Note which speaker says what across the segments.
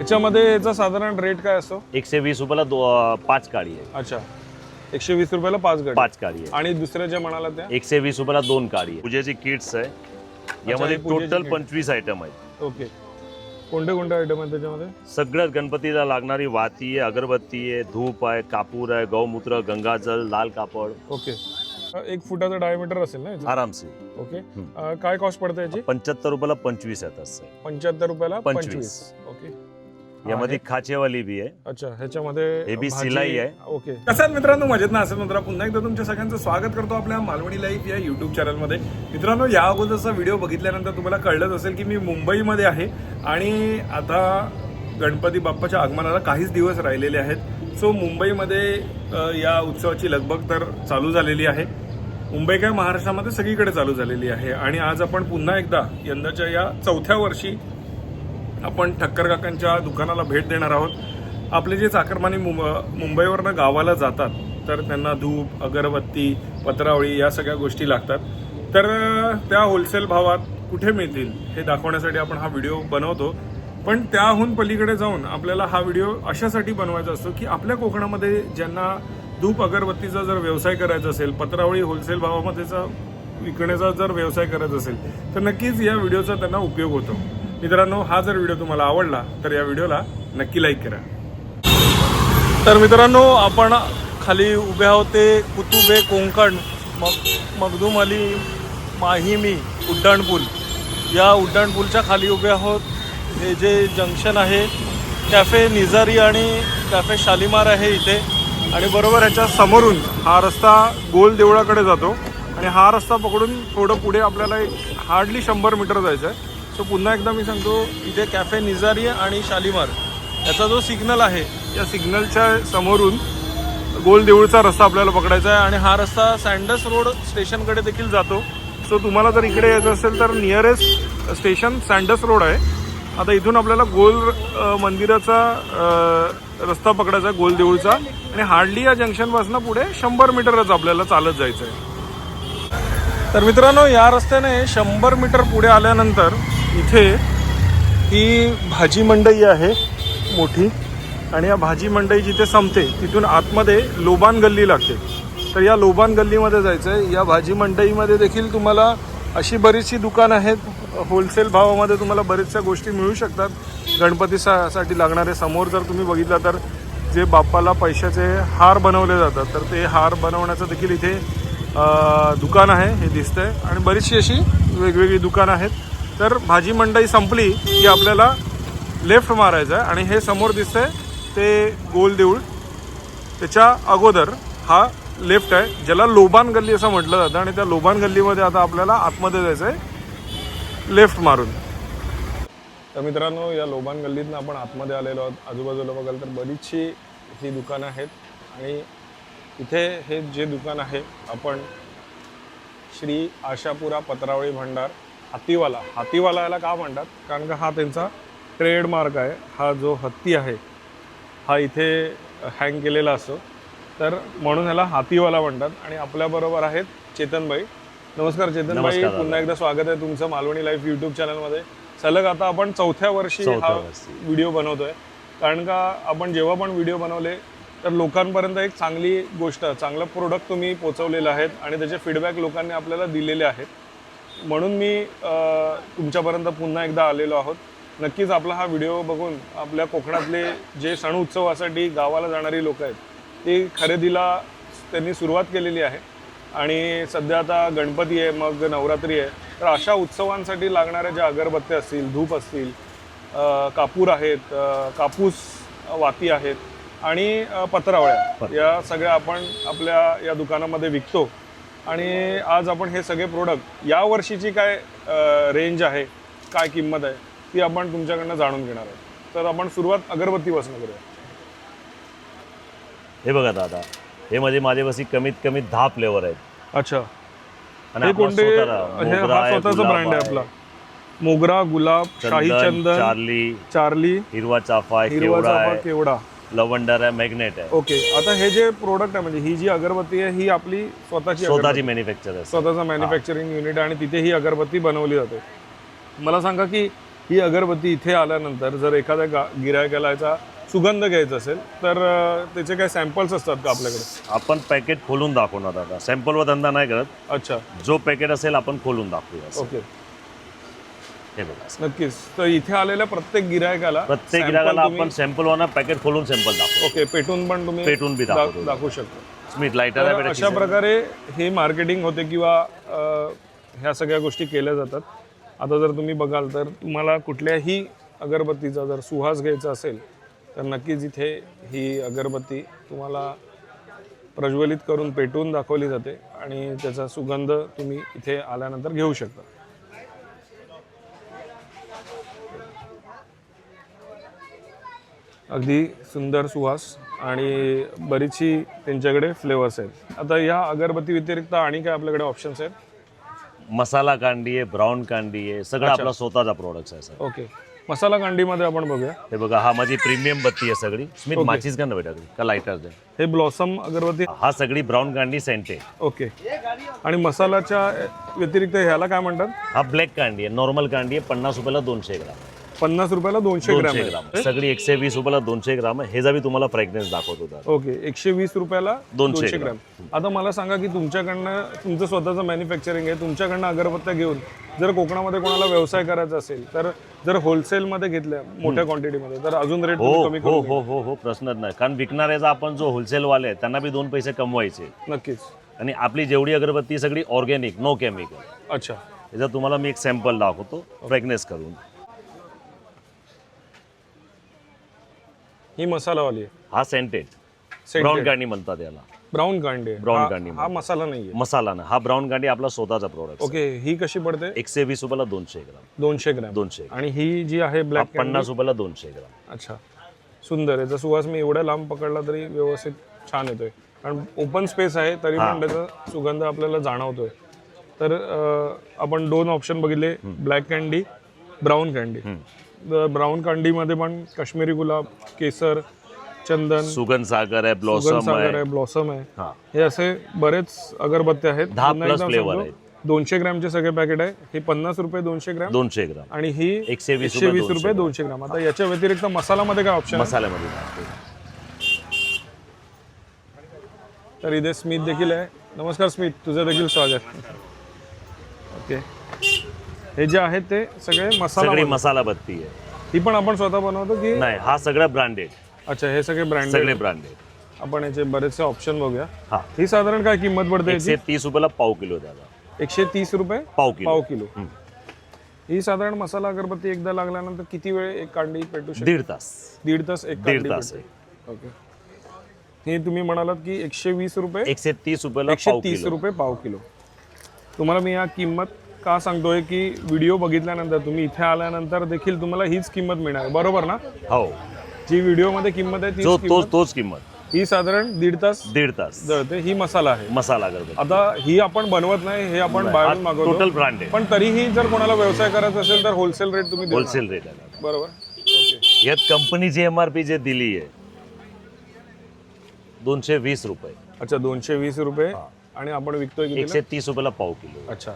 Speaker 1: याच्यामध्ये याचा साधारण रेट काय असतो?
Speaker 2: एकशे वीस रुपयाला दो अं, पाच काळी आहे.
Speaker 1: अच्छा. एकशे वीस रुपयाला पाच गट
Speaker 2: पाच काळी आहे.
Speaker 1: आणि दुसऱ्या ज्या म्हणाला त्या?
Speaker 2: एकशे वीस रुपयाला दोन काळी आहे. पूजेची किट्स आहे. यामध्ये टोटल. पंचवीस आयटम आहेत.
Speaker 1: ओके. कोणते कोणते आयटम आहेत त्याच्यामध्ये?
Speaker 2: सगळ्यात गणपतीला लागणारी वाती आहे अगरबत्ती आहे धूप आहे कापूर आहे गौमूत्र गंगाजल लाल कापड.
Speaker 1: ओके. एक फुटाचं डायमीटर असेल ना याचं?
Speaker 2: आरामसे.
Speaker 1: ओके. अं, काय कॉस्ट पडते याची?
Speaker 2: पंच्याहत्तर रुपयाला पंचवीस आहेत असं
Speaker 1: पंच्याहत्तर रुपयाला
Speaker 2: पंचवीस.
Speaker 1: पंचवीस. ओके.
Speaker 2: यामध्ये खाचेवाली बी आहे.
Speaker 1: अच्छा ह्याच्यामध्ये
Speaker 2: हे बी
Speaker 1: भाजी-
Speaker 2: सिलाई आहे.
Speaker 1: ओके. कसं मित्रांनो? मजेत ना? असेल मित्र पुन्हा एकदा तुमच्या सगळ्यांचं स्वागत करतो आपल्या मालवणी लाईफ या युट्यूब चॅनलमध्ये मित्रांनो या अगोदरचा व्हिडिओ बघितल्यानंतर तुम्हाला कळलंच असेल की मी मुंबईमध्ये आहे आणि आता गणपती बाप्पाच्या आगमनाला काहीच दिवस राहिलेले आहेत. सो मुंबईमध्ये अ, या उत्सवाची लगबग तर चालू झालेली आहे. मुंबई काय महाराष्ट्रामध्ये सगळीकडे चालू झालेली आहे. आणि आज आपण पुन्हा एकदा यंदाच्या या चौथ्या वर्षी आपण ठक्कर काकांच्या दुकानाला भेट देणार आहोत. आपले जे चाकरमानी मुंब- मुंबईवरनं गावाला जातात तर त्यांना धूप अगरबत्ती पत्रावळी या सगळ्या गोष्टी लागतात. तर त्या होलसेल भावात कुठे मिळतील हे दाखवण्यासाठी आपण हा व्हिडिओ बनवतो. पण त्याहून पलीकडे जाऊन आपल्याला हा व्हिडिओ अशासाठी बनवायचा असतो की आपल्या कोकणामध्ये ज्यांना धूप अगरबत्तीचा जर व्यवसाय करायचा असेल पत्रावळी होलसेल भावामध्येचा विकण्याचा जर व्यवसाय करायचा असेल तर नक्कीच या व्हिडिओचा त्यांना उपयोग होतो. मित्रांनो हा जर व्हिडिओ तुम्हाला आवडला तर या व्हिडिओला नक्की लाईक करा. तर मित्रांनो आपण खाली उभे आहोत ते कुतुबे कोंकण मग मखदूम अली माहिमी उड्डाणपूल. या उड्डाणपूलच्या खाली उभे आहोत. हे जे जंक्शन आहे कॅफे निजारी आणि कॅफे शालिमार आहे इथे. आणि बरोबर ह्याच्या समोरून हा रस्ता गोल देवळाकडे जातो. आणि हा रस्ता पकडून थोडं पुढे आपल्याला एक हार्डली शंभर मीटर जायचं आहे सो पुन्हा एकदा मी सांगतो इथे कॅफे निजारी आणि शालिमार याचा जो सिग्नल आहे या सिग्नलच्या समोरून गोल देऊळचा रस्ता आपल्याला पकडायचा आहे आणि हा रस्ता सँडस रोड स्टेशनकडे देखील जातो. सो तुम्हाला जर इकडे यायचं असेल तर नियरेस्ट स्टेशन सँडस रोड आहे. आता इथून आपल्याला गोल मंदिराचा रस्ता पकडायचा आहे गोल देऊळचा. आणि हार्डली या जंक्शनपासून पुढे शंभर मीटरच आपल्याला चालत जायचं आहे तर मित्रांनो या रस्त्याने शंभर मीटर पुढे आल्यानंतर इथे ही भाजी मंडई आहे मोठी आणि या भाजी मंडई जिथे संपते तिथून आतमध्ये लोबान गल्ली लागते. तर या लोबान गल्लीमध्ये जायचं आहे या भाजी मंडईमध्ये देखील तुम्हाला अशी बरीचशी दुकानं आहेत. होलसेल भावामध्ये तुम्हाला बऱ्याचशा गोष्टी मिळू शकतात. गणपती सा साठी लागणारे समोर जर तुम्ही बघितला तर जे बाप्पाला पैशाचे हार बनवले जातात तर ते हार बनवण्याचं देखील इथे दुकान आहे हे दिसतंय. आणि बरीचशी अशी वेगवेगळी दुकानं आहेत. तर भाजी मंडई संपली की आपल्याला लेफ्ट मारायचं आहे. आणि हे समोर दिसतंय ते गोल देऊळ. त्याच्या अगोदर हा लेफ्ट आहे ज्याला लोबान गल्ली असं म्हटलं जातं. आणि त्या लोबान गल्लीमध्ये आता आपल्याला आतमध्ये जायचं आहे लेफ्ट मारून. तर मित्रांनो या लोबान गल्लीतनं आपण आतमध्ये आलेलो आहोत. आजूबाजूला बघाल तर बरीचशी ही दुकानं आहेत. आणि इथे हे जे दुकान आहे आपण श्री आशापुरा पत्रावळी भंडार हातीवाला. हातीवाला याला का म्हणतात? कारण का हा त्यांचा ट्रेडमार्क आहे. हा जो हत्ती आहे हा इथे हँग केलेला असतो. तर म्हणून ह्याला हातीवाला म्हणतात आणि आपल्याबरोबर आहेत चेतनबाई. नमस्कार चेतनबाई. पुन्हा एकदा स्वागत आहे तुमचं मालवणी लाईफ युट्यूब चॅनलमध्ये सलग आता आपण चौथ्या वर्षी हा. व्हिडिओ बनवतोय. कारण का आपण जेव्हा पण व्हिडिओ बनवले तर लोकांपर्यंत एक चांगली गोष्ट चांगलं प्रोडक्ट तुम्ही पोचवलेलं आहेत आणि त्याचे फीडबॅक लोकांनी आपल्याला दिलेले आहेत. म्हणून मी तुमच्यापर्यंत पुन्हा एकदा आलेलो आहोत. नक्कीच आपला हा व्हिडिओ बघून आपल्या कोकणातले जे सण उत्सवासाठी गावाला जाणारी लोक आहेत ते खरेदीला त्यांनी सुरुवात केलेली आहे. आणि सध्या आता गणपती आहे मग नवरात्री आहे. तर अशा उत्सवांसाठी लागणाऱ्या ज्या अगरबत्त्या असतील धूप असतील कापूर आहेत कापूस वाती आहेत आणि पत्रावळ्या या सगळ्या आपण आपल्या या दुकानामध्ये विकतो. आणि आज आपण हे सगळे प्रोडक्ट या वर्षीची काय रेंज आहे काय किंमत आहे ती आपण तुमच्याकडनं जाणून घेणार आहोत. तर आपण सुरुवात अगरबत्तीपासून करूया.
Speaker 2: हे बघा दादा हे मध्ये माझ्यापाशी कमीत कमी दहा फ्लेवर आहेत.
Speaker 1: अच्छा.
Speaker 2: आणि
Speaker 1: हे
Speaker 2: आपला
Speaker 1: कोणते?
Speaker 2: स्वतःचा
Speaker 1: हे
Speaker 2: मोगरा
Speaker 1: हा
Speaker 2: आहे,
Speaker 1: स्वतःचा
Speaker 2: गुलाब
Speaker 1: ब्रँड आहे
Speaker 2: आहे,
Speaker 1: आपला. मोगरा गुलाब शाही चंदन
Speaker 2: चार्ली
Speaker 1: चार्ली
Speaker 2: हिरवा चाफा आहे
Speaker 1: हिरवा
Speaker 2: केवडा
Speaker 1: चाफा
Speaker 2: आहे.
Speaker 1: केवडा.
Speaker 2: लवंडर आहे मॅग्नेट आहे.
Speaker 1: ओके आता हे जे प्रोडक्ट आहे म्हणजे ही जी अगरबत्ती आहे ही आपली स्वतःची
Speaker 2: स्वतःची मॅन्युफॅक्चर आहे
Speaker 1: स्वतःचा मॅन्युफॅक्चरिंग युनिट आहे आणि तिथे ही अगरबत्ती बनवली जाते. मला सांगा की ही अगरबत्ती इथे आल्यानंतर जर एखाद्या गा गिरायकाला याचा सुगंध घ्यायचा असेल तर त्याचे काही सॅम्पल्स असतात का आपल्याकडे?
Speaker 2: आपण पॅकेट खोलून दाखवणार दादा. सॅम्पलवर धंदा नाही करत.
Speaker 1: अच्छा.
Speaker 2: जो पॅकेट असेल आपण खोलून दाखवूया.
Speaker 1: ओके
Speaker 2: हे बघा.
Speaker 1: नक्कीच. तर इथे आलेल्या प्रत्येक गिरायकाला
Speaker 2: प्रत्येक
Speaker 1: तुम्ही-
Speaker 2: आपण सॅम्पल वाना पॅकेट खोलून सॅम्पल दाखवतो.
Speaker 1: ओके पेटून पण तुम्ही
Speaker 2: पेटून बी दाखवतो.
Speaker 1: दाखवू शकता.
Speaker 2: स्मिथ लायटर आहे
Speaker 1: तर
Speaker 2: बेटा
Speaker 1: अशा प्रकारे हे मार्केटिंग होते किंवा ह्या सगळ्या गोष्टी केल्या जातात. आता जर तुम्ही बघाल तर तुम्हाला कुठल्याही अगरबत्तीचा जर सुहास घ्यायचा असेल तर नक्कीच इथे ही अगरबत्ती तुम्हाला प्रज्वलित करून पेटवून दाखवली जाते आणि त्याचा सुगंध तुम्ही इथे आल्यानंतर घेऊ शकता. अगदी सुंदर सुवास आणि बरीचशी त्यांच्याकडे फ्लेवर्स आहेत. आता या अगरबत्ती व्यतिरिक्त आणि काय आपल्याकडे ऑप्शन्स आहेत?
Speaker 2: मसाला कांडी आहे ब्राऊन कांडी आहे सगळं आपला स्वतःचा प्रोडक्ट आहे सर.
Speaker 1: ओके मसाला कांडीमध्ये आपण बघूया.
Speaker 2: हे बघा हा माझी प्रीमियम बत्ती आहे सगळी. स्मिथ माचीच का ना बेटा का लायटर दे
Speaker 1: हे ब्लॉसम अगरबत्ती
Speaker 2: हा सगळी ब्राऊन कांडी सेंटेड
Speaker 1: ओके आणि मसाल्याच्या व्यतिरिक्त ह्याला काय म्हणतात?
Speaker 2: हा ब्लॅक कांडी आहे नॉर्मल कांडी आहे पन्नास रुपयाला दोनशे ग्राम.
Speaker 1: पन्नास रुपयाला दोनशे ग्रॅम आहे.
Speaker 2: ग्राम. सगळी एकशे वीस रुपयाला दोनशे ग्राम आहे. हे जा मी तुम्हाला फ्रेग्रन्स दाखवतो दादा.
Speaker 1: ओके एकशे वीस रुपयाला
Speaker 2: दोनशे
Speaker 1: दोनशे ग्रॅम. आता मला सांगा की तुमच्याकडनं तुमचं स्वतःचं मॅन्युफॅक्चरिंग आहे तुमच्याकडनं अगरबत्त्या घेऊन जर कोकणामध्ये कोणाला व्यवसाय करायचा असेल तर जर होलसेलमध्ये घेतल्या मोठ्या क्वांटिटीमध्ये तर अजून रेट
Speaker 2: हो
Speaker 1: कमी
Speaker 2: हो
Speaker 1: करू
Speaker 2: हो हो हो प्रश्नच नाही. कारण विकणाऱ्याचा आपण जो होलसेल वाले आहे त्यांना बी दोन पैसे कमवायचे.
Speaker 1: नक्कीच.
Speaker 2: आणि आपली जेवढी अगरबत्ती सगळी ऑर्गॅनिक नो केमिकल
Speaker 1: अच्छा.
Speaker 2: याचा तुम्हाला मी एक सॅम्पल दाखवतो फ्रेग्नेस करून.
Speaker 1: ही मसालावाली आहे.
Speaker 2: हा सेंटेड
Speaker 1: Scented.
Speaker 2: ब्राऊन कांडी म्हणतात याला.
Speaker 1: ब्राऊन कांडी आहे.
Speaker 2: Brown
Speaker 1: हा-
Speaker 2: कांडी
Speaker 1: हा मसाला नाहीये.
Speaker 2: मसाला ना हा ब्राऊन कांडी आपला स्वतःचा प्रोडक्ट
Speaker 1: ओके ही कशी पडते?
Speaker 2: एकशे वीस रुपयाला दोनशे ग्राम.
Speaker 1: दोनशे ग्रॅम.
Speaker 2: दोनशे
Speaker 1: आणि ही जी आहे ब्लॅक
Speaker 2: पन्नास रुपयाला दोनशे ग्राम.
Speaker 1: अच्छा. सुंदर आहे. जर सुवास मी एवढ्या लांब पकडला तरी व्यवस्थित छान येतोय. कारण ओपन स्पेस आहे तरी पण त्याचा सुगंध आपल्याला जाणवतोय. तर अं, आपण दोन ऑप्शन बघितले. Black candy brown candy brown कँडीमध्ये पण काश्मीरी गुलाब केसर चंदन.
Speaker 2: सुगंध सागर आहे ब्लॉसम
Speaker 1: सागर
Speaker 2: आहे.
Speaker 1: आहे ब्लॉसम आहे.
Speaker 2: हा.
Speaker 1: हे असे बरेच अगरबत्ते आहेत.
Speaker 2: दहा
Speaker 1: पुन्हा
Speaker 2: plus
Speaker 1: एकदा
Speaker 2: flavor
Speaker 1: सांगतो,
Speaker 2: आहेत.
Speaker 1: दोनशे ग्रॅमचे सगळे पॅकेट आहे. हे पन्नास रुपये दोनशे ग्रॅम.
Speaker 2: दोनशे ग्राम.
Speaker 1: आणि ही
Speaker 2: एकशे वीस रुपये
Speaker 1: वीस रुपये दोनशे ग्राम. आता याच्या व्यतिरिक्त मसालामध्ये काय ऑप्शन
Speaker 2: मसाल्यामध्ये टाकतो.
Speaker 1: तर इथे स्मित देखील आहे. नमस्कार स्मित तुझं देखील स्वागत. ओके हे जे आहेत ते सगळे मसाला
Speaker 2: सगळी मसाला बत्ती आहे.
Speaker 1: ही पण आपण स्वतः बनवतो की
Speaker 2: नाही हा सगळं ब्रँडेड
Speaker 1: अच्छा हे सगळे ब्रँडेड
Speaker 2: सगळे ब्रँडेड
Speaker 1: आपण याचे बरेचसे ऑप्शन बघूया.
Speaker 2: हा.
Speaker 1: ही साधारण काय किंमत पडते याची?
Speaker 2: एकशे तीस रुपयाला पाव किलो द्याला
Speaker 1: एकशे तीस रुपये
Speaker 2: पाव किलो.
Speaker 1: पाव किलो. ही साधारण मसाला अगरबत्ती एकदा लागल्यानंतर किती वेळ एक कांडी पेटू शकते?
Speaker 2: दीड तास.
Speaker 1: दीड तास एक
Speaker 2: दीड तास.
Speaker 1: ओके हे तुम्ही म्हणालात की एकशे वीस रुपये
Speaker 2: एकशे तीस रुपयाला
Speaker 1: एकशे
Speaker 2: पाव
Speaker 1: तीस
Speaker 2: किलो.
Speaker 1: रुपये पाव किलो. तुम्हाला मी या किंमत का सांगतोय की व्हिडिओ बघितल्यानंतर तुम्ही इथे आल्यानंतर देखील तुम्हाला हीच किंमत मिळणार बरोबर ना?
Speaker 2: हो.
Speaker 1: जी व्हिडिओमध्ये किंमत आहे तीच
Speaker 2: जो
Speaker 1: किंमत
Speaker 2: तोच तोच किंमत.
Speaker 1: ही साधारण दीड तास
Speaker 2: दीड तास.
Speaker 1: जळते ही मसाला आहे.
Speaker 2: मसाला अगरबत्ती
Speaker 1: आता ही आपण बनवत नाही हे आपण बाहेरून मागवतो.
Speaker 2: टोटल ब्रँडेड
Speaker 1: पण तरीही जर कोणाला व्यवसाय करायचा असेल तर होलसेल रेट तुम्ही.
Speaker 2: होलसेल रेट आहे.
Speaker 1: बरोबर? ओके
Speaker 2: यात कंपनीची एम आर पी जे दिली आहे दोनशे वीस रुपये.
Speaker 1: अच्छा दोनशे वीस रुपये आणि आपण विकतोय किती
Speaker 2: एकशे तीस रुपयाला पाव किलो.
Speaker 1: अच्छा.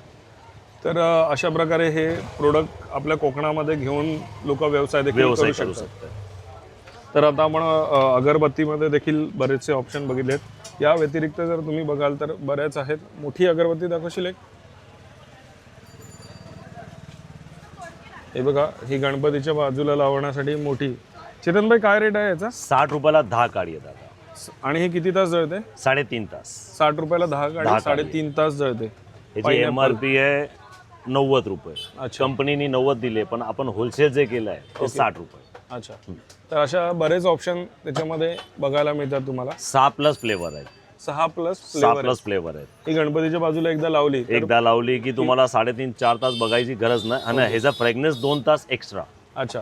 Speaker 1: तर अशा प्रकारे हे प्रोडक्ट आपल्या कोकणामध्ये घेऊन लोक व्यवसाय देखील
Speaker 2: व्यवसाय
Speaker 1: करू
Speaker 2: करू
Speaker 1: शकतात.
Speaker 2: शकतात.
Speaker 1: तर आता आपण अ, अगरबत्तीमध्ये देखील बरेचसे ऑप्शन बघितलेत. या व्यतिरिक्त जर तुम्ही बघाल तर बऱ्याच आहेत. मोठी अगरबत्ती दाखवशील एक? हे बघा ही गणपतीच्या बाजूला लावण्यासाठी मोठी. चेतनभाई काय रेट आहे याचा?
Speaker 2: साठ रुपयाला दहा काडी येतात आता.
Speaker 1: आणि हे किती तास जळते?
Speaker 2: साडेतीन तास.
Speaker 1: साठ रुपयाला दहा गाडी. साडेतीन तास जळते.
Speaker 2: याची एम आर पी आहे नव्वद रुपये.
Speaker 1: अच्छा.
Speaker 2: कंपनीने नव्वद दिले पण आपण होलसेल जे केलं आहे ते साठ रुपये.
Speaker 1: अच्छा. तर अशा बरेच ऑप्शन त्याच्यामध्ये बघायला मिळतात तुम्हाला.
Speaker 2: सहा प्लस फ्लेवर आहेत.
Speaker 1: सहा प्लस
Speaker 2: सहा
Speaker 1: फ्लेवर
Speaker 2: प्लस फ्लेवर आहेत.
Speaker 1: ही गणपतीच्या बाजूला एकदा लावली तर-
Speaker 2: एकदा लावली की तुम्हाला साडेतीन चार तास बघायची गरज नाही. आणि ह्याचा फ्रेग्रन्स दोन तास एक्स्ट्रा
Speaker 1: अच्छा.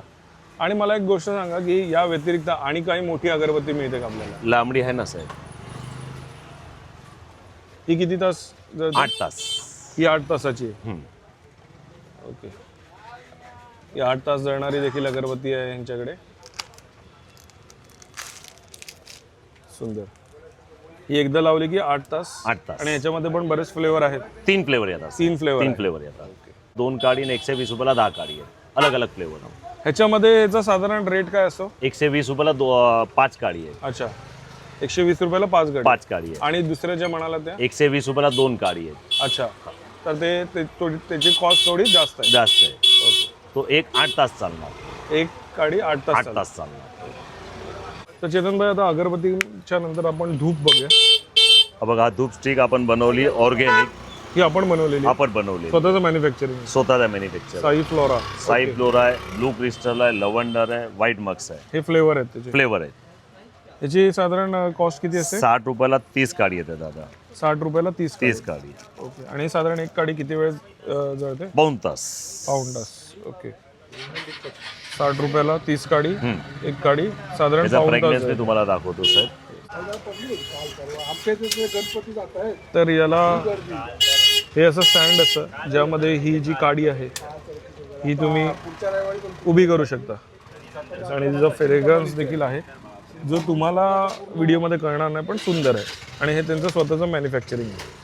Speaker 1: आणि मला एक गोष्ट सांगा की या व्यतिरिक्त आणि काही मोठी अगरबत्ती मिळते का आपल्याला?
Speaker 2: लांबडी आहे ना साहेब?
Speaker 1: ही किती तास?
Speaker 2: आठ तास.
Speaker 1: ही आठ तासाची आहे.
Speaker 2: हम्म.
Speaker 1: ओके ही आठ तास जळणारी देखील अगरबत्ती आहे यांच्याकडे. सुंदर. ही एकदा लावली की आठ तास?
Speaker 2: आठ तास.
Speaker 1: आणि याच्यामध्ये पण बरेच फ्लेवर आहेत.
Speaker 2: तीन फ्लेवर येतात.
Speaker 1: तीन फ्लेवर
Speaker 2: तीन फ्लेवर येतात. दोन काडी आणि एकशे वीस रुपयाला दहा काडी आहे अलग अलग फ्लेवर
Speaker 1: ह्याच्यामध्ये याचा साधारण रेट काय असतो?
Speaker 2: एकशे वीस रुपयाला दो पाच काडी आहे
Speaker 1: अच्छा. एकशे वीस रुपयाला पाच गाडी
Speaker 2: पाच काडी आहे
Speaker 1: आणि दुसऱ्या ज्या म्हणाला त्या?
Speaker 2: एकशे वीस रुपयाला दोन काडी आहे
Speaker 1: अच्छा. तर ते ते थोडी त्याची कॉस्ट थोडी जास्त आहे.
Speaker 2: जास्त आहे. तो एक आठ तास चालणार.
Speaker 1: एक गाडी आठ तास
Speaker 2: आठ
Speaker 1: चालते.
Speaker 2: तास चालणार.
Speaker 1: तर चेतनभाई आता अगरबत्तीच्या नंतर आपण धूप बघूया.
Speaker 2: हा बघा धूप स्टिक आपण बनवली ऑर्गॅनिक.
Speaker 1: ही आपण बनवलेली.
Speaker 2: आपण बनवली
Speaker 1: स्वतःचं मॅन्युफॅक्चरिंग
Speaker 2: स्वतःचा manufacture
Speaker 1: Sai flora.
Speaker 2: Sai flora आहे ब्लू क्रिस्टल आहे लवंडर आहे व्हाईट मक्स आहे.
Speaker 1: हे फ्लेवर आहेत त्याचे.
Speaker 2: फ्लेवर आहे
Speaker 1: याची साधारण कॉस्ट किती असते?
Speaker 2: साठ रुपयाला तीस काडी येते दादा.
Speaker 1: साठ रुपयाला तीस
Speaker 2: तीस काडी.
Speaker 1: ओके. आणि साधारण एक काडी किती वेळ अं, जळते?
Speaker 2: पाऊन तास.
Speaker 1: पाऊण तास. ओके. साठ रुपयाला तीस काडी एक काडी. साधारण
Speaker 2: त्याचा
Speaker 1: पाऊण तास
Speaker 2: फ्रेग्रन्स
Speaker 1: जळते.
Speaker 2: मी तुम्हाला दाखवतो साहेब.
Speaker 1: तर याला हे असं स्टँड असतं ज्यामध्ये ही जी काडी आहे ही तुम्ही उभी करू शकता. आणि तिचा फ्रेग्रन्स देखील आहे. जो तुम्हाला व्हिडिओमध्ये कळणार नाही पण सुंदर आहे. आणि हे त्यांचं स्वतःचं मॅन्युफॅक्चरिंग आहे.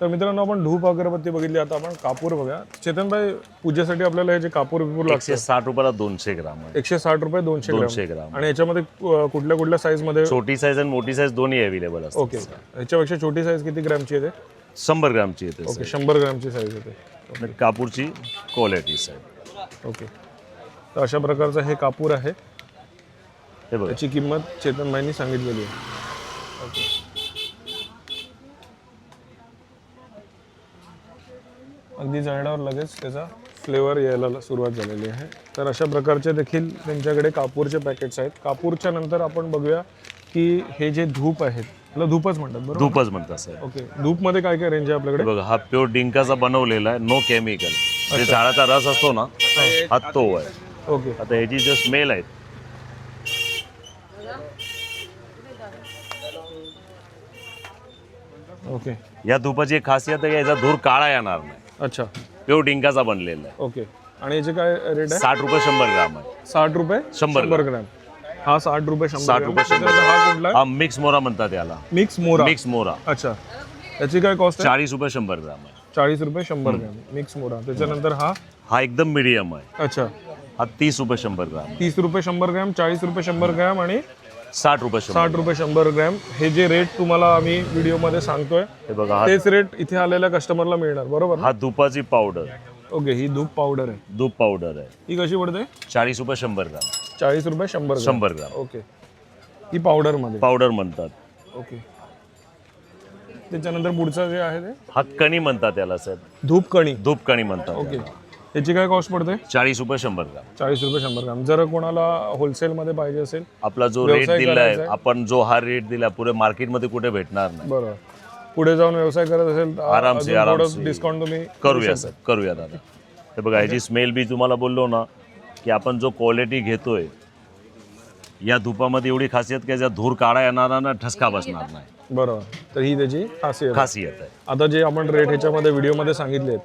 Speaker 1: तर मित्रांनो आपण धूप अगरबत्ती बघितली आता आपण कापूर बघा चेतनभाई पूजेसाठी आपल्याला हे जे कापूर बिपूर
Speaker 2: एकशे
Speaker 1: लागतं
Speaker 2: साठ रुपयाला दोनशे ग्राम आहे.
Speaker 1: एकशे साठ रुपये दोनशे ग्रॅम.
Speaker 2: दोनशे ग्राम.
Speaker 1: आणि याच्यामध्ये अं, कुठल्या कुठल्या साईजमध्ये
Speaker 2: छोटी साईज आणि मोठी साईज दोन्ही अवेलेबल असतात.
Speaker 1: ओके. ह्याच्यापेक्षा छोटी साईज किती ग्रॅमची येते
Speaker 2: शंभर ग्रामची येते
Speaker 1: ओके शंभर ग्रॅमची साईज येते
Speaker 2: आणि कापूरची क्वालिटी साहेब
Speaker 1: ओके. तर अशा प्रकारचं हे कापूर आहे.
Speaker 2: हे बघा.
Speaker 1: त्याची किंमत चेतनबाईंनी सांगितलेली आहे. ओके. अगदी जळण्यावर लगेच त्याचा फ्लेवर यायला सुरुवात झालेली आहे. तर अशा प्रकारचे देखील त्यांच्याकडे कापूरचे पॅकेट्स आहेत. कापूरच्या नंतर आपण बघूया की हे जे धूप आहेत त्याला धूपच म्हणतात बरोबर?
Speaker 2: धूपच म्हणतात साहेब
Speaker 1: ओके. धूपमध्ये काय काय रेंज आहे आपल्याकडे?
Speaker 2: बघा हा प्युअर डिंकाचा बनवलेला आहे नो केमिकल जे झाडाचा रस असतो ना हा. तो आहे.
Speaker 1: ओके.
Speaker 2: आता ह्याची जो स्मेल आहे
Speaker 1: ओके
Speaker 2: या धुपाची एक खासियत आहे याचा धूर काळा येणार नाही.
Speaker 1: अच्छा.
Speaker 2: प्युअर डिंकाचा बनलेला आहे.
Speaker 1: ओके आणि याचे काय रेट आहे?
Speaker 2: साठ रुपये शंभर ग्राम आहे.
Speaker 1: साठ रुपये?
Speaker 2: शंभर
Speaker 1: ग्रॅम. हा साठ रुपये
Speaker 2: साठ. रुपये शंभर
Speaker 1: हा कुठला
Speaker 2: हा मिक्स मोरा म्हणतात याला.
Speaker 1: मिक्स मोरा.
Speaker 2: मिक्स मोरा.
Speaker 1: अच्छा. याची काय कॉस्ट आहे?
Speaker 2: चाळीस रुपये शंभर ग्राम आहे.
Speaker 1: चाळीस रुपये शंभर ग्रॅम. मिक्स मोरा. त्याच्यानंतर हा?
Speaker 2: हा एकदम मिडियम आहे.
Speaker 1: अच्छा.
Speaker 2: हा तीस रुपये शंभर ग्राम आहे.
Speaker 1: तीस रुपये शंभर ग्रॅम चाळीस रुपये शंभर ग्रॅम आणि
Speaker 2: साठ रुपये
Speaker 1: साठ रुपये शंभर ग्रॅम. हे जे रेट तुम्हाला आम्ही व्हिडिओमध्ये सांगतोय
Speaker 2: हे बघा हा
Speaker 1: तेच रेट इथे आलेल्या कस्टमरला मिळणार बरोबर
Speaker 2: हा धुपाची पावडर
Speaker 1: ओके ही धूप पावडर आहे.
Speaker 2: धूप पावडर आहे.
Speaker 1: ही कशी पडते?
Speaker 2: चाळीस रुपये शंभर ग्राम.
Speaker 1: चाळीस रुपये शंभर ग्रॅम.
Speaker 2: शंभर ग्राम.
Speaker 1: ओके ही पावडरमध्ये
Speaker 2: पावडर म्हणतात.
Speaker 1: ओके त्याच्यानंतर पुढचं जे आहे ते?
Speaker 2: हा कणी म्हणतात त्याला साहेब.
Speaker 1: धूप कणी
Speaker 2: धूप कणी म्हणतात
Speaker 1: ओके
Speaker 2: त्याला.
Speaker 1: याची काय कॉस्ट पडते?
Speaker 2: चाळीस रुपये शंभर ग्राम.
Speaker 1: चाळीस रुपये शंभर ग्राम. जर कोणाला होलसेलमध्ये पाहिजे असेल
Speaker 2: आपला जो रेट
Speaker 1: व्यवसाय
Speaker 2: दिलाय
Speaker 1: करायचा आहे.
Speaker 2: आपण जो हा रेट दिला पुरे मार्केटमध्ये कुठे भेटणार नाही.
Speaker 1: बरोबर. पुढे जाऊन व्यवसाय करत असेल तर
Speaker 2: आरामसे.
Speaker 1: डिस्काउंट तुम्ही
Speaker 2: करूया सर करूया दादा. हे बघा ह्याची स्मेल बी तुम्हाला बोललो ना की आपण जो क्वालिटी घेतोय या धुपामध्ये एवढी खासियत की याचा धूर काढा येणार ना ठसका बसणार नाही.
Speaker 1: बरोबर. तर ही त्याची खासियत आहे.
Speaker 2: खासियत आहे.
Speaker 1: आता जे आपण रेट ह्याच्यामध्ये व्हिडिओमध्ये सांगितले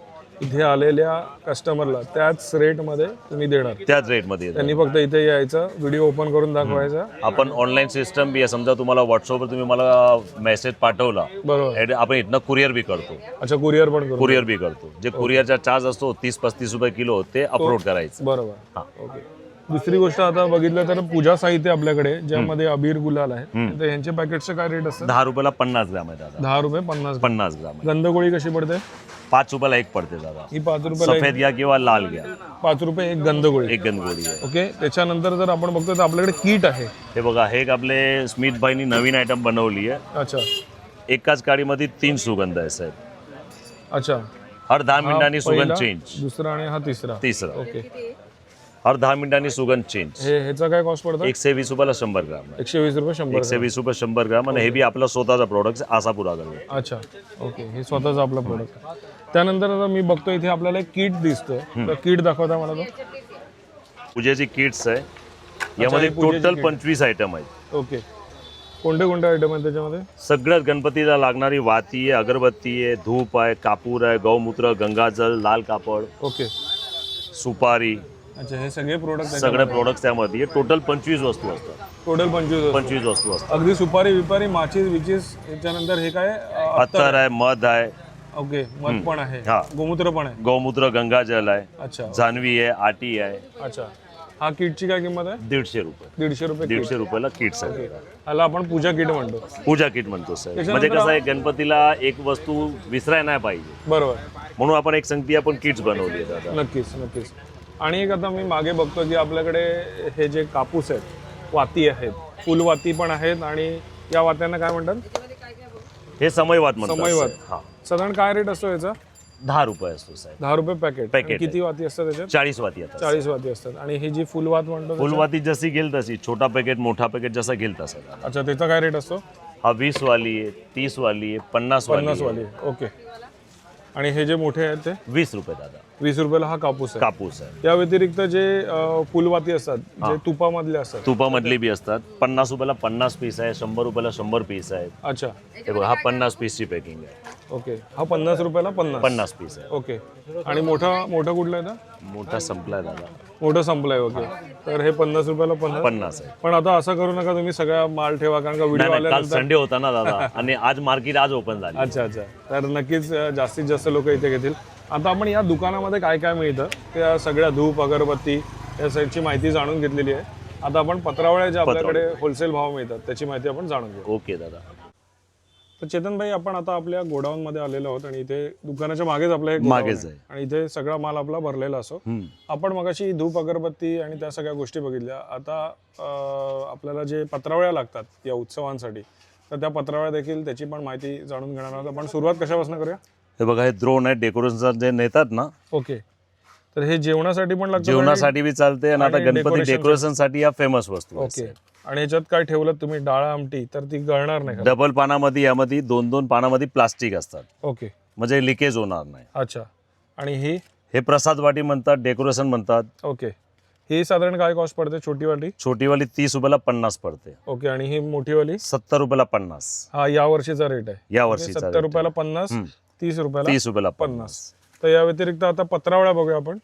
Speaker 1: इथे आलेल्या कस्टमरला त्याच रेटमध्ये तुम्ही देणार.
Speaker 2: त्याच रेटमध्ये येतं.
Speaker 1: त्यांनी फक्त इथे यायचं व्हिडिओ ओपन करून दाखवायचा.
Speaker 2: आपण ऑनलाईन सिस्टम बी आहे. समजा तुम्हाला व्हॉट्सअपवर तुम्ही मला मेसेज पाठवला.
Speaker 1: बरोबर.
Speaker 2: आपण इथनं कुरिअर बी करतो.
Speaker 1: अच्छा कुरिअर पण करू
Speaker 2: कुरिअर बी करतो. जे कुरिअरचा चार्ज असतो तीस पस्तीस रुपये किलो ते अपलोड करायचं.
Speaker 1: बरोबर.
Speaker 2: हा.
Speaker 1: ओके. दुसरी गोष्ट आता बघितलं तर पूजा साहित्य आपल्याकडे ज्यामध्ये अबीर गुलाल आहे. तर यांचे पॅकेटचे काय रेट असतात
Speaker 2: दहा रुपयाला पन्नास ग्राम आहे दादा.
Speaker 1: दहा रुपये पन्नास
Speaker 2: पन्नास ग्राम
Speaker 1: गंधगोळी कशी पडते?
Speaker 2: पाच रुपयाला एक पडते दादा.
Speaker 1: ही पाच रुपयाला
Speaker 2: सफेद घ्या किंवा लाल घ्या.
Speaker 1: पाच रुपये एक गंधगोळी.
Speaker 2: एक गणगोळी आहे.
Speaker 1: ओके? त्याच्यानंतर जर आपण बघतो तर आपल्याकडे किट आहे.
Speaker 2: हे बघा हे एक आपले स्मिथ भाईनी नवीन आयटम बनवली आहे.
Speaker 1: अच्छा.
Speaker 2: एकाच काडीमध्ये तीन सुगंध आहे साहेब.
Speaker 1: अच्छा.
Speaker 2: हर दहा मिनिटांनी सुगंध चेंज
Speaker 1: दुसरा आणि हा तिसरा.
Speaker 2: तिसरा.
Speaker 1: ओके.
Speaker 2: हर दहा मिनिटांनी सुगंध चेंज
Speaker 1: हे ह्याचा काय कॉस्ट पडतो?
Speaker 2: एकशे वीस रुपयाला शंभर ग्राम आहे.
Speaker 1: एकशे वीस रुपये शंभर
Speaker 2: एकशे वीस रुपये शंभर ग्राम आणि हे बी आपला स्वतःचा प्रोडक्ट आसापूर करू
Speaker 1: अच्छा. ओके. हे स्वतःच आपलं प्रोडक्ट त्यानंतर आता मी बघतो इथे आपल्याला एक किट दिसतोय. तर किट दाखवता मला तो.
Speaker 2: पूजेची किट्स आहे. यामध्ये
Speaker 1: हे पूजेची
Speaker 2: टोटल
Speaker 1: kit.
Speaker 2: पंचवीस आयटम आहेत.
Speaker 1: ओके. कोणते कोणते आयटम आहेत त्याच्यामध्ये?
Speaker 2: सगळ्याच गणपतीला लागणारी वाती आहे अगरबत्ती आहे धूप आहे कापूर आहे गौमूत्र गंगाजल लाल कापड
Speaker 1: ओके.
Speaker 2: सुपारी
Speaker 1: अच्छा हे सगळे प्रोडक्ट
Speaker 2: सगळे प्रोडक्ट्स त्यामध्ये. टोटल पंचवीस वस्तू असतात.
Speaker 1: टोटल पंचवीस वस्तू.
Speaker 2: पंचवीस वस्तू असतात.
Speaker 1: अगदी सुपारी विपारी माचीस विचीस याच्यानंतर हे काय?
Speaker 2: अत्तर. आहे मध आहे.
Speaker 1: ओके मध पण आहे.
Speaker 2: हा.
Speaker 1: गोमूत्र पण आहे.
Speaker 2: गौमूत्र गंगाजल आहे.
Speaker 1: अच्छा.
Speaker 2: जान्हवी आहे आटी आहे.
Speaker 1: अच्छा. हा किटची काय किंमत आहे?
Speaker 2: दीडशे रुपये.
Speaker 1: दीडशे रुपये किट.
Speaker 2: दीडशे रुपयाला किट्स आहे
Speaker 1: ह्याला आपण पूजा किट म्हणतो.
Speaker 2: पूजा किट म्हणतो सर. म्हणजे कसं आहे गणपतीला एक वस्तू विसराय नाही पाहिजे.
Speaker 1: बरोबर.
Speaker 2: म्हणून आपण एक संगती आपण किट्स बनवली
Speaker 1: नक्कीच नक्कीच. आणि एक आता मी मागे बघतो की आपल्याकडे हे जे कापूस आहेत वाती आहेत फुलवाती पण आहेत आणि या वात्यांना काय म्हणतात?
Speaker 2: हे समयवाद म्हणतात
Speaker 1: समयवाद.
Speaker 2: हा.
Speaker 1: साधारण काय रेट असतो याचा?
Speaker 2: दहा रुपये असतो साहेब.
Speaker 1: दहा रुपये पॅकेट
Speaker 2: Packet
Speaker 1: किती वाती असतात त्याच्यात
Speaker 2: चाळीस वाती येतात
Speaker 1: चाळीस वाती असतात. आणि ही जी फुलवात म्हणतो
Speaker 2: फुलवाती जशी घेईल तशी छोटा पॅकेट मोठा पॅकेट जसा घेईल तसा.
Speaker 1: अच्छा त्याचा काय रेट असतो?
Speaker 2: हा वीस वाली आहे तीस वाली आहे पन्नास वाली
Speaker 1: पन्नास
Speaker 2: आहे.
Speaker 1: वाली. ओके. आणि हे जे मोठे आहेत ते?
Speaker 2: वीस रुपये दादा.
Speaker 1: वीस रुपयाला हा कापूस आहे.
Speaker 2: कापूस आहे.
Speaker 1: या व्यतिरिक्त जे अ, फुलवाती असतात जे तुपामधले असतात.
Speaker 2: तुपामधली बी असतात. पन्नास रुपयाला पन्नास पीस आहे शंभर रुपयाला शंभर पीस आहेत
Speaker 1: अच्छा.
Speaker 2: हे बघा हा पन्नास पीसची पॅकिंग आहे.
Speaker 1: ओके. हा पन्नास रुपयाला पन्नास.
Speaker 2: पन्नास पीस आहे.
Speaker 1: ओके. आणि मोठा मोठा कुठला आहे ना
Speaker 2: मोठा संपलाय दादा.
Speaker 1: मोठं संपलंय ओके. तर हे पन्नास रुपयाला पन्नास.
Speaker 2: पन्नास आहे.
Speaker 1: पण आता असं करू नका तुम्ही सगळा माल ठेवा कारण का व्हिडिओ
Speaker 2: नाही नाही, काल
Speaker 1: आल्यानंतर
Speaker 2: संडे होता ना दादा. आणि आज मार्केट आज ओपन झाली.
Speaker 1: अच्छा अच्छा. तर नक्कीच अ, जास्तीत जास्त लोक इथे घेतील. आता आपण या दुकानामध्ये काय काय मिळतं? त्या सगळ्या धूप अगरबत्ती या साईडची माहिती जाणून घेतलेली आहे. आता आपण पत्रावळ्या जे आपल्याकडे होलसेल भाव मिळतात त्याची माहिती आपण जाणून घेऊ.
Speaker 2: ओके दादा.
Speaker 1: तर चेतन भाई आपण आता आपल्या गोडाऊन मध्ये आलेलो आहोत आणि इथे दुकानाच्या मागेच आपलं गोडाऊन
Speaker 2: मागेच
Speaker 1: आहे. आणि इथे सगळा माल आपला भरलेला असो. आपण मगाशी धूप अगरबत्ती आणि त्या सगळ्या गोष्टी बघितल्या. आता आपल्याला जे पत्रावळ्या लागतात या उत्सवांसाठी तर त्या पत्रावळ्या देखील त्याची पण माहिती जाणून घेणार आहोत. आपण सुरुवात कशापासून करूया?
Speaker 2: हे बघा हे द्रोण आहे डेकोरेशन जे नेतात ना
Speaker 1: ओके. तर हे जेवणासाठी पण लागतं
Speaker 2: जेवणासाठी बी चालते आणि आता
Speaker 1: आणि
Speaker 2: गणपती
Speaker 1: decoration
Speaker 2: डेकोरेशनसाठी या फेमस वस्तू
Speaker 1: ओके. आणि याच्यात काय ठेवलं तुम्ही? डाळ आमटी तर ती गळणार नाही का?
Speaker 2: डबल पानामध्ये यामध्ये दोन दोन पानामध्ये प्लास्टिक असतात.
Speaker 1: ओके.
Speaker 2: म्हणजे लिकेज होणार नाही.
Speaker 1: अच्छा. आणि ही?
Speaker 2: हे प्रसाद वाटी म्हणतात डेकोरेशन म्हणतात.
Speaker 1: ओके. ही साधारण काय कॉस्ट पडते छोटी वाली
Speaker 2: छोटीवाली तीस रुपयाला पन्नास पडते.
Speaker 1: ओके. आणि ही मोठी वाली
Speaker 2: सत्तर रुपयाला पन्नास.
Speaker 1: हा या वर्षीचा रेट आहे.
Speaker 2: या वर्षीचा
Speaker 1: सत्तर
Speaker 2: rate आहे.
Speaker 1: रुपयाला पन्नास.
Speaker 2: हम्म.
Speaker 1: तीस रुपयाला
Speaker 2: तीस रुपयाला
Speaker 1: पन्नास. तर या व्यतिरिक्त आता पत्रावळ्या बघूया आपण.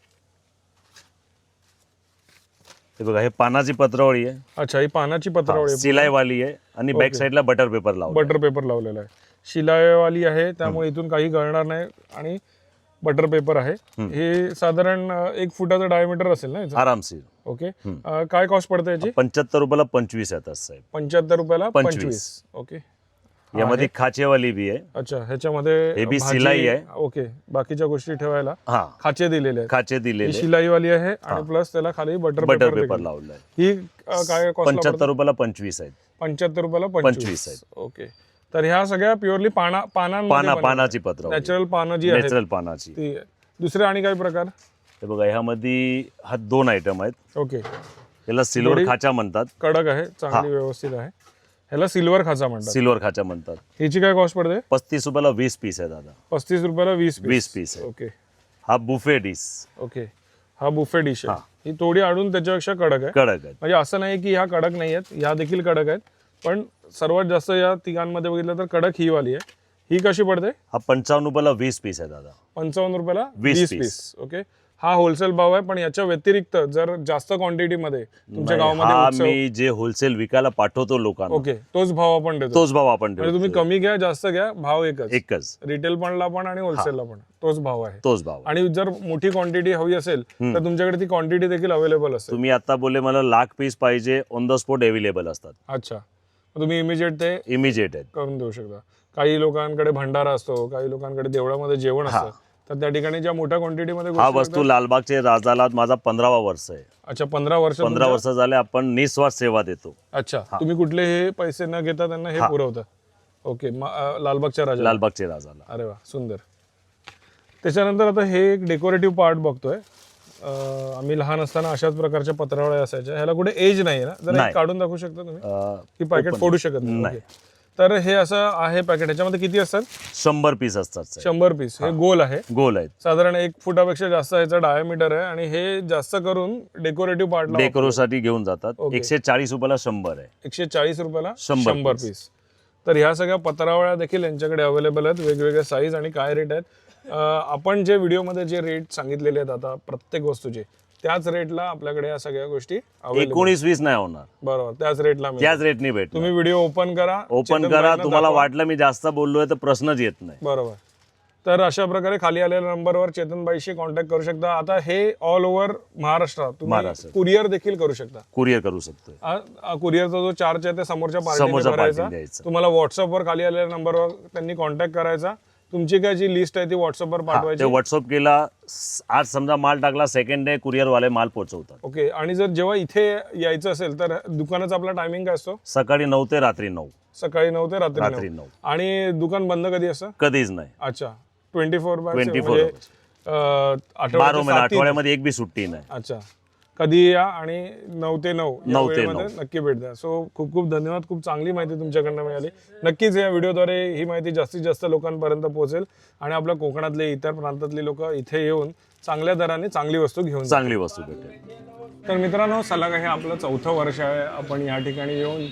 Speaker 2: हे बघा हे पानाची पत्रावळी आहे.
Speaker 1: अच्छा ही पानाची पत्रावळी आहे.
Speaker 2: सिलाईवाली आहे आणि बॅक साईडला बटर पेपर लावला
Speaker 1: बटर पेपर लावलेला आहे. शिलाईवाली आहे त्यामुळे इथून काही गळणार नाही आणि बटर पेपर आहे. हे साधारण अं, एक फुटाचं डायमीटर असेल ना याचं?
Speaker 2: आरामशीर.
Speaker 1: ओके. अं, काय कॉस्ट पडते याची?
Speaker 2: पंच्याहत्तर रुपयाला पंचवीस येतात साहेब.
Speaker 1: पंच्याहत्तर रुपयाला
Speaker 2: पंचवीस.
Speaker 1: पंचवीस. ओके.
Speaker 2: यामध्ये खाचेवाली बी आहे.
Speaker 1: अच्छा ह्याच्यामध्ये
Speaker 2: हे बी
Speaker 1: भाजी-
Speaker 2: शिलाई आहे.
Speaker 1: ओके बाकीच्या गोष्टी ठेवायला
Speaker 2: हा.
Speaker 1: खाचे दिलेले आहेत.
Speaker 2: खाचे
Speaker 1: ही
Speaker 2: दिलेले
Speaker 1: शिलाईवाली आहे आणि प्लस त्याला खाली बटर
Speaker 2: बटर
Speaker 1: पेपर.
Speaker 2: लावलाय
Speaker 1: ही अं, काय
Speaker 2: पंच्याहत्तर रुपयाला पंचवीस आहेत.
Speaker 1: पंच्याहत्तर रुपयाला
Speaker 2: पंचवीस. आहेत.
Speaker 1: ओके. तर ह्या सगळ्या प्युअरली पाना
Speaker 2: पाना
Speaker 1: पानांमध्ये
Speaker 2: पानाची पत्र
Speaker 1: नॅचरल पानं जी आहेत
Speaker 2: नॅचरल पानाची.
Speaker 1: ती आहे. दुसरे आणि काही प्रकार?
Speaker 2: हे बघा ह्यामध्ये हा दोन आयटम आहेत.
Speaker 1: ओके.
Speaker 2: याला सिल्वर खाचा म्हणतात.
Speaker 1: कडक आहे चांगली व्यवस्थित आहे. ह्याला सिल्वर खाचा म्हणतात.
Speaker 2: सिल्वर खाचा म्हणतात.
Speaker 1: ह्याची काय कॉस्ट पडते?
Speaker 2: पस्तीस रुपयाला वीस पीस आहे दादा.
Speaker 1: पस्तीस रुपयाला वीस
Speaker 2: वीस पीस आहे.
Speaker 1: ओके
Speaker 2: हा बुफे डिश
Speaker 1: ओके हा बुफे डिश आहे. ही. थोडी आडून त्याच्यापेक्षा कडक आहे.
Speaker 2: कडक आहेत
Speaker 1: म्हणजे असं नाही की ह्या कडक नाही आहेत ह्या देखील कडक आहेत. पण सर्वात जास्त या तिघांमध्ये बघितलं तर कडक ही वाली आहे. ही कशी पडते?
Speaker 2: हा पंचावन्न रुपयाला वीस पीस आहे दादा.
Speaker 1: पंचावन्न रुपयाला
Speaker 2: वीस.
Speaker 1: पीस ओके हा होलसेल भाव आहे पण याच्या व्यतिरिक्त जर जास्त क्वांटिटीमध्ये तुमच्या
Speaker 2: नाही,
Speaker 1: गावामध्ये उत्सव
Speaker 2: मी जे होलसेल विकायला पाठवतो लोकांना.
Speaker 1: ओके तोच भाव आपण देतो.
Speaker 2: तोच भाव आपण
Speaker 1: म्हणजे तुम्ही
Speaker 2: ठेवतो
Speaker 1: कमी घ्या जास्त घ्या भाव एकच.
Speaker 2: एकच.
Speaker 1: रिटेल पणला पण आणि होलसेलला पण. तोच भाव आहे.
Speaker 2: तोच भाव
Speaker 1: आणि जर मोठी क्वांटिटी हवी असेल तर तुमच्याकडे ती क्वांटिटी देखील अवेलेबल असेल.
Speaker 2: तुम्ही आता बोलले मला लाख पीस पाहिजे ऑन द स्पॉट अवेलेबल असतात.
Speaker 1: अच्छा. मग तुम्ही इमिजिएट ते
Speaker 2: इमिजिएट आहेत.
Speaker 1: करून देऊ शकता. काही लोकांकडे भंडारा असतो काही लोकांकडे देवळामध्ये जेवण असतं. तर त्या ठिकाणी ज्या मोठ्या क्वांटिटीमध्ये
Speaker 2: हा वस्तू लालबागचे राजाला माझा पंधरावा वर्ष आहे.
Speaker 1: अच्छा पंधरा वर्ष
Speaker 2: पंधरा वर्ष झाले आपण निस्वार्थ सेवा देतो.
Speaker 1: अच्छा तुम्ही कुठले हे पैसे न घेता त्यांना हे पुरवता. ओके लालबागच्या राजा
Speaker 2: लालबागचे राजाला.
Speaker 1: अरे वा सुंदर. त्याच्यानंतर आता हे एक डेकोरेटिव्ह पार्ट बघतोय. आम्ही लहान असताना अशाच प्रकारच्या पत्रावळ्या असायच्या. ह्याला कुठे एज नाही ना? जरा. काढून दाखवू शकता तुम्ही? की पॅकेट फोडू शकत नाही. तर हे असं आहे पॅकेट ह्याच्यामध्ये किती असतात?
Speaker 2: शंभर पीस असतात साहेब.
Speaker 1: शंभर पीस हे गोल आहे.
Speaker 2: गोल आहेत.
Speaker 1: साधारण एक फुटापेक्षा जास्त ह्याचं डायमीटर आहे आणि हे जास्त करून डेकोरेटिव्ह पार्टला
Speaker 2: डेकोरोसाठी घेऊन जातात.
Speaker 1: ओके.
Speaker 2: एकशे चाळीस रुपयाला शंभर आहे.
Speaker 1: एकशे चाळीस रुपयाला
Speaker 2: शंभर
Speaker 1: शंभर
Speaker 2: piece.
Speaker 1: पीस तर ह्या सगळ्या पत्रावळ्या देखील यांच्याकडे अवेलेबल आहेत. वेगवेगळ्या साईज आणि काय रेट आहेत. अं, आपण जे व्हिडिओमध्ये जे रेट सांगितलेले आहेत आता प्रत्येक वस्तूचे त्याच रेटला आपल्याकडे या सगळ्या गोष्टी
Speaker 2: एकोणीस वीस नाही होणार.
Speaker 1: बरोबर त्याच रेटला मिळेल.
Speaker 2: त्याच रेटनी भेट
Speaker 1: तुम्ही व्हिडिओ ओपन करा
Speaker 2: ओपन
Speaker 1: चेतन
Speaker 2: करा
Speaker 1: भाईंना
Speaker 2: तुम्हाला
Speaker 1: दाखवा.
Speaker 2: वाटलं मी जास्त बोललोय तर प्रश्नच येत नाही.
Speaker 1: बरोबर. तर अशा प्रकारे खाली आलेल्या नंबरवर चेतनबाईशी कॉन्टॅक्ट करू शकता. आता हे ऑल ओव्हर महाराष्ट्र तुम्ही
Speaker 2: महाराष्ट्र.
Speaker 1: कुरिअर देखील करू शकता.
Speaker 2: कुरिअर करू शकतोय.
Speaker 1: कुरिअरचा जो चार्ज आहे ते समोरच्या पार्टीने
Speaker 2: समोरच्या
Speaker 1: भरायचा.
Speaker 2: पार्टीने द्यायचं.
Speaker 1: तुम्हाला व्हॉट्सअपवर खाली आलेल्या नंबरवर त्यांनी कॉन्टॅक्ट करायचा. तुमची काय जी लिस्ट आहे ती व्हॉट्सअपवर
Speaker 2: ते
Speaker 1: पाठवायची?
Speaker 2: व्हॉट्सअप केला स- आज समजा माल टाकला सेकंड डे कुरिअर वाले माल पोहोचवतात.
Speaker 1: ओके आणि जर जेव्हा इथे यायचं असेल तर दुकानाचा आपला टायमिंग काय असतो?
Speaker 2: सकाळी नऊ ते रात्री नऊ.
Speaker 1: सकाळी नऊ ते रात्री
Speaker 2: रात्री
Speaker 1: नऊ.
Speaker 2: नऊ
Speaker 1: आणि दुकान बंद कधी असतं
Speaker 2: कधीच नाही.
Speaker 1: अच्छा ट्वेंटी फोर बाय
Speaker 2: 24 hours.
Speaker 1: अं,
Speaker 2: बारा
Speaker 1: आठवड्याचे
Speaker 2: महिना
Speaker 1: सात तीन-
Speaker 2: आठवड्यामध्ये एक बी सुट्टी नाही.
Speaker 1: अच्छा. कधी या आणि नऊ ते नऊ या
Speaker 2: नऊ ते
Speaker 1: नक्की भेट द्या. सो खूप खूप धन्यवाद. खूप चांगली माहिती तुमच्याकडनं मिळाली. नक्कीच या व्हिडिओद्वारे ही माहिती जास्तीत जास्त लोकांपर्यंत पोहोचेल आणि आपल्या कोकणातले इतर प्रांतातली लोक इथे येऊन चांगल्या दराने चांगली वस्तू घेऊन.
Speaker 2: चांगली वस्तू भेटेल.
Speaker 1: तर मित्रांनो सलग हे आपलं चौथं वर्ष आहे. आपण या ठिकाणी येऊन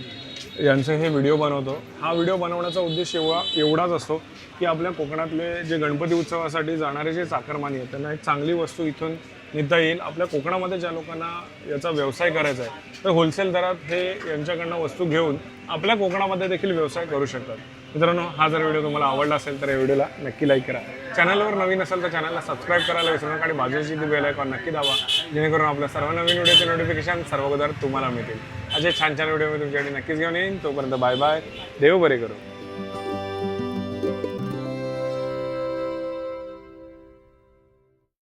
Speaker 1: यांचे हे व्हिडिओ बनवतो. हा व्हिडिओ बनवण्याचा उद्देश एवढा एवढाच असतो की आपल्या कोकणातले जे गणपती उत्सवासाठी जाणारे जे चाकरमानी आहेत त्यांना एक चांगली वस्तू इथून नेता येईल. आपल्या कोकणामध्ये ज्या लोकांना याचा व्यवसाय करायचा आहे तर होलसेल दरात हे यांच्याकडनं वस्तू घेऊन आपल्या कोकणामध्ये देखील व्यवसाय करू शकतात. मित्रांनो हा जर व्हिडिओ तुम्हाला आवडला असेल तर या व्हिडिओला नक्की लाईक करा. चॅनलवर नवीन असेल तर चॅनलला सबस्क्राईब करायला विसरू नका आणि बाजूची बेल आयकॉन नक्की दावा जेणेकरून आपल्या सर्व नवीन व्हिडिओचे नोटिफिकेशन सर्व तुम्हाला मिळतील. असे छान छान व्हिडिओ मी तुमच्याकडे नक्कीच घेऊन येईन. तोपर्यंत बाय बाय देव बरे करू.